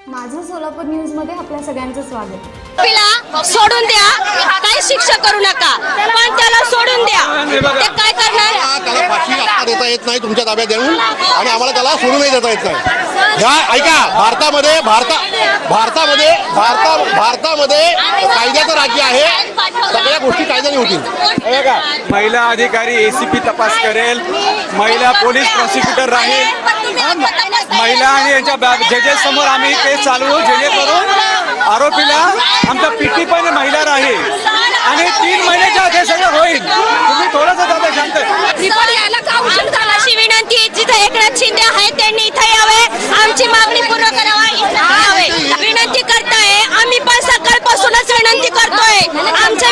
सोलापूर न्यूजमध्ये आपल्या सगळ्यांचं स्वागत. आरोपीला सोडून द्या. काही शिक्षा करू नका. पण त्याला सोडून द्या. ते काय करणार? त्याला फाशी देता येत नाही तुमच्या ताब्यात देऊन. आणि आम्हाला त्याला सोडूनही देता येत नाही. ह्या ऐका भारतामध्ये भारता भारतामध्ये भारता भारतामध्ये कायद्याचं राज्य आहे. सगळ्या गोष्टी कायद्याने होतील. बघा, महिला अधिकारी एसीपी तपास करेल. महिला पोलीस प्रॉसिक्युटर राहील. महिला आणि यांच्या जजेस समोर आम्ही केस चालवू जेणेकरून आरोपीला आमचा पीटी पण महिला राहील. आणि तीन महिन्याच्या हे सगळं होईल. तुम्ही थोडंसं दादा शांत. रिपोर्ट यायला का उशीर झाला? अशी विनंती आहे. जिथे एकनाथ शिंदे आहे त्यांनी इथे यावे. आमची मागणी पूर्ण करावा. यावे. विनंती करताय. आम्ही पण सकाळपासूनच विनंती करतोय. आमच्या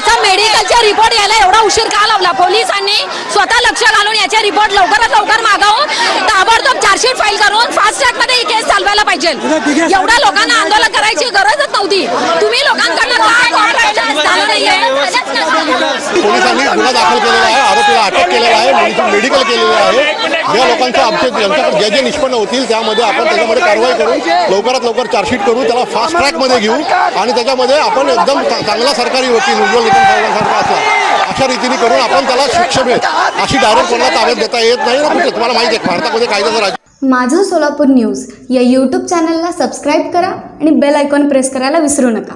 याचा मेडिकलचा रिपोर्ट यायला एवढा उशीर का लावला? पोलिसांनी स्वतः लक्ष घालून याचे रिपोर्ट लवकरात लवकर मागवून ताबडतोब चार्जशीट फाईल करून फास्ट ट्रॅकमध्ये ही केस चालवायला पाहिजे. एवढ्या लोकांना आंदोलन करायची गरजच नव्हती. तुम्ही लोकांकडनं का cooperation झालं नाहीये पोलिसांनी गुन्हा दाखल केलेला आहे आरोपीला अटक केलेला आहे मेडिकल मेडिकल केलेलं आहे. ज्या लोकांचं आमचे ज्यांच्याकडे जे जे निष्पन्न होतील त्यामध्ये आपण त्याच्यामध्ये कारवाई करून लवकरात लवकर चार्जशीट करू त्याला फास्ट ट्रॅकमध्ये घेऊ आणि त्याच्यामध्ये आपण एकदम चांगला सरकारी वकील उज्ज्वल निकम साहेबांसारखा असला अशा रीतीने करून आपण त्याला शिक्षा मिळेल. अशी डायरेक्ट कोणाला ताब्यात देता येत नाही ना तुम्हाला माहिती आहे भारतामध्ये कायद्याचं राज्य माझं सोलापूर न्यूज या यूट्यूब चॅनलला सबस्क्राईब करा आणि बेल आयकॉन प्रेस करायला विसरू नका.